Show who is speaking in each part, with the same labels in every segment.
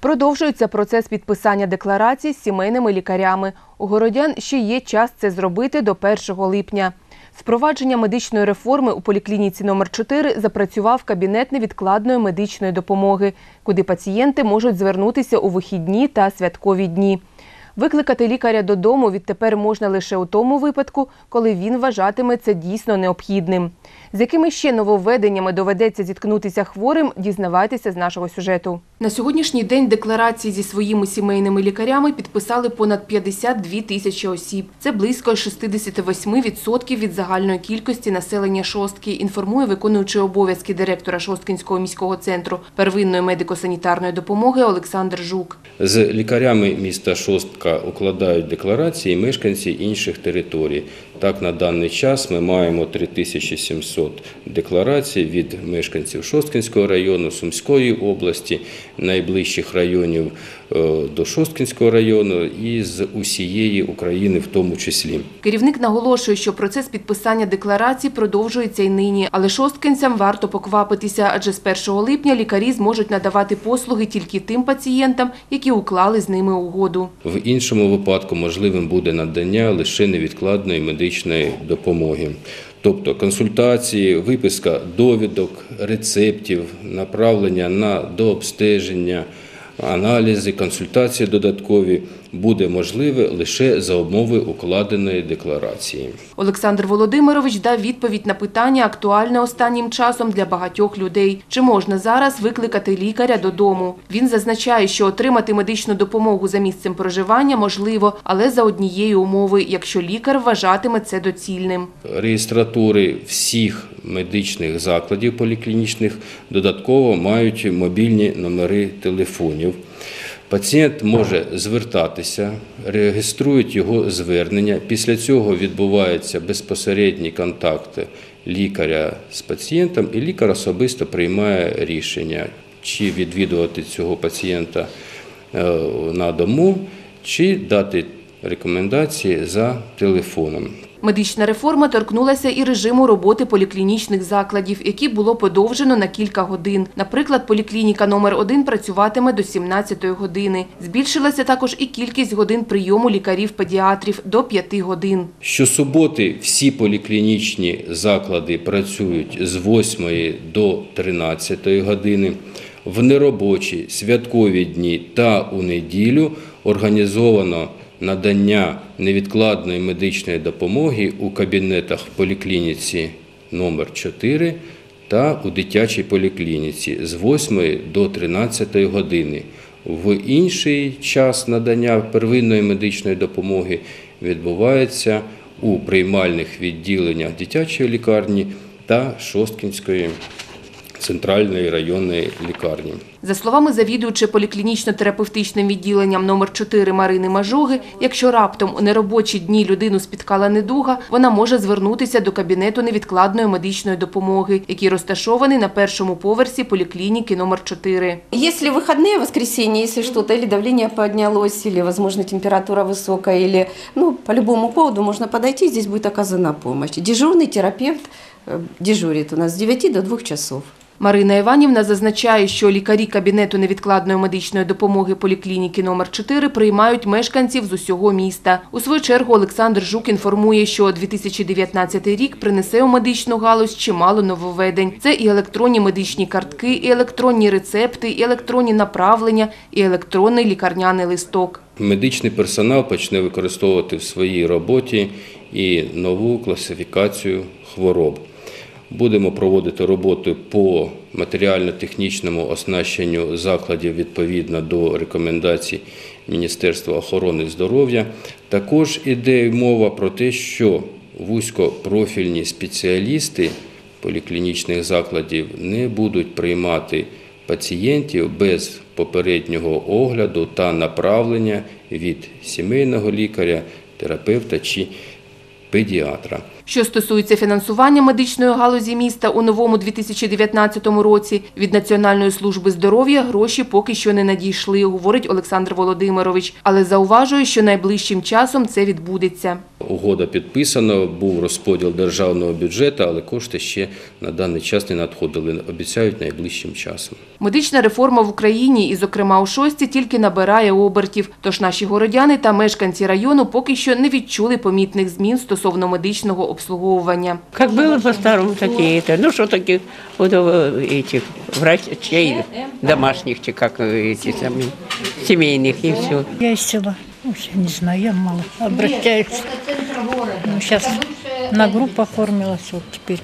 Speaker 1: Продовжується процес підписання декларацій з сімейними лікарями. У городян ще є час це зробити до 1 липня. Впровадження медичної реформи у поліклініці номер 4 запрацював кабінет невідкладної медичної допомоги, куди пацієнти можуть звернутися у вихідні та святкові дні. Викликати лікаря додому відтепер можна лише у тому випадку, коли він вважатиме це дійсно необхідним. З якими ще нововведеннями доведеться зіткнутися хворим, дізнавайтеся з нашого сюжету. На сьогоднішній день декларації зі своїми сімейними лікарями підписали понад 52 тисячі осіб. Це близько 68% від загальної кількості населення Шостки, інформує виконуючий обов'язки директора Шосткінського міського центру первинної медико-санітарної допомоги Олександр Жук.
Speaker 2: З лікарями міста Шостка укладають декларації мешканці інших територій. Так, на даний час ми маємо 3700 декларацій від мешканців Шосткінського району, Сумської області, найближчих районів е, до Шосткінського району і з усієї України в тому числі.
Speaker 1: Керівник наголошує, що процес підписання декларацій продовжується й нині, але шосткинцям варто поквапитися, адже з 1 липня лікарі зможуть надавати послуги тільки тим пацієнтам, які уклали з ними угоду.
Speaker 2: В іншому випадку можливим буде надання лише невідкладної медичної допомоги. Тобто консультації, виписка довідок, рецептів, направлення на дообстеження, аналізи, консультації додаткові буде можливе лише за умови укладеної декларації.
Speaker 1: Олександр Володимирович дав відповідь на питання, актуальне останнім часом для багатьох людей. Чи можна зараз викликати лікаря додому? Він зазначає, що отримати медичну допомогу за місцем проживання можливо, але за однієї умови, якщо лікар вважатиме це доцільним.
Speaker 2: Реєстратури всіх медичних закладів поліклінічних додатково мають мобільні номери телефонів. Пацієнт може звертатися, реєструють його звернення. Після цього відбуваються безпосередній контакт лікаря з пацієнтом, і лікар особисто приймає рішення, чи відвідувати цього пацієнта е, на дому, чи дати рекомендації за телефоном.
Speaker 1: Медична реформа торкнулася і режиму роботи поліклінічних закладів, які було подовжено на кілька годин. Наприклад, поліклініка номер 1 працюватиме до 17-ї години. Збільшилася також і кількість годин прийому лікарів-педіатрів до 5 годин.
Speaker 2: Щосуботи всі поліклінічні заклади працюють з 8 до 13 години. В неробочі святкові дні та у неділю організовано надання невідкладної медичної допомоги у кабінетах поліклініці номер 4 та у дитячій поліклініці з 8 до 13 години. В інший час надання первинної медичної допомоги відбувається у приймальних відділеннях дитячої лікарні та Шосткінської центральної районної лікарні.
Speaker 1: За словами завідуючи поліклінічно-терапевтичним відділенням номер 4 Марини Мажоги, якщо раптом у неробочі дні людину спіткала недуга, вона може звернутися до кабінету невідкладної медичної допомоги, який розташований на першому поверсі поліклініки номер 4.
Speaker 3: Если выходные, воскресенье, если что-то, или давление поднялось, или, возможно, температура высокая, или, ну, по любому поводу можно подойти, здесь будет оказана помощь. Дежурный терапевт э, дежурит у нас с 9 до 2 часов.
Speaker 1: Марина Іванівна зазначає, що лікарі кабінету невідкладної медичної допомоги поліклініки номер 4 приймають мешканців з усього міста. У свою чергу Олександр Жук інформує, що 2019 рік принесе у медичну галузь чимало нововведень. Це і електронні медичні картки, і електронні рецепти, і електронні направлення, і електронний лікарняний листок.
Speaker 2: Медичний персонал почне використовувати в своїй роботі і нову класифікацію хвороб. Будемо проводити роботи по матеріально-технічному оснащенню закладів відповідно до рекомендацій Міністерства охорони здоров'я. Також іде мова про те, що вузькопрофільні спеціалісти поліклінічних закладів не будуть приймати пацієнтів без попереднього огляду та направлення від сімейного лікаря, терапевта чи педіатра.
Speaker 1: Що стосується фінансування медичної галузі міста у новому 2019 році, від Національної служби здоров'я гроші поки що не надійшли, говорить Олександр Володимирович, але зауважує, що найближчим часом це відбудеться.
Speaker 2: угода підписана, був розподіл державного бюджету, але кошти ще на даний час не надходили. Обіцяють найближчим часом.
Speaker 1: Медична реформа в Україні, і, зокрема, у шості, тільки набирає обертів. Тож наші городяни та мешканці району поки що не відчули помітних змін стосовно медичного обслуговування.
Speaker 4: Как было по-старому, так и это. Ну, что таких вот э, этих врачей домашних, чи как э, эти самые, семейных, и все.
Speaker 5: Я из села. Ну, я не знаю, я мало обращаюсь. Ну, сейчас на группу оформилась, вот теперь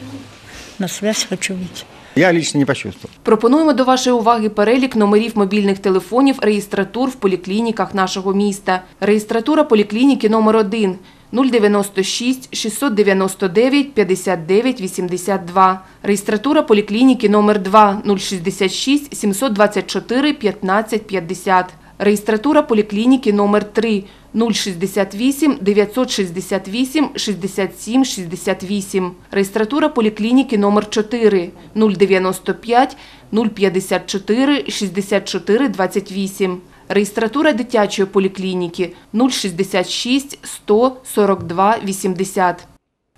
Speaker 5: на связь хочу выйти.
Speaker 6: Я лично не почувствовал.
Speaker 1: Пропонуємо до вашої уваги перелік номерів мобільних телефонів реєстратур в поліклініках нашого міста. Реєстратура поліклініки номер 1 096 699 59 82. Реєстратура поліклініки номер 2 066 724 15 50. Реєстратура поліклініки номер 3 068 968 67 68. Реєстратура поліклініки номер 4 095 054 64 28. Реєстратура дитячої поліклініки 066 100 42 80.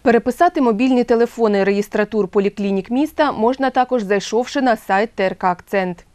Speaker 1: Переписати мобільні телефони реєстратур поліклінік міста можна також зайшовши на сайт ТРК «Акцент».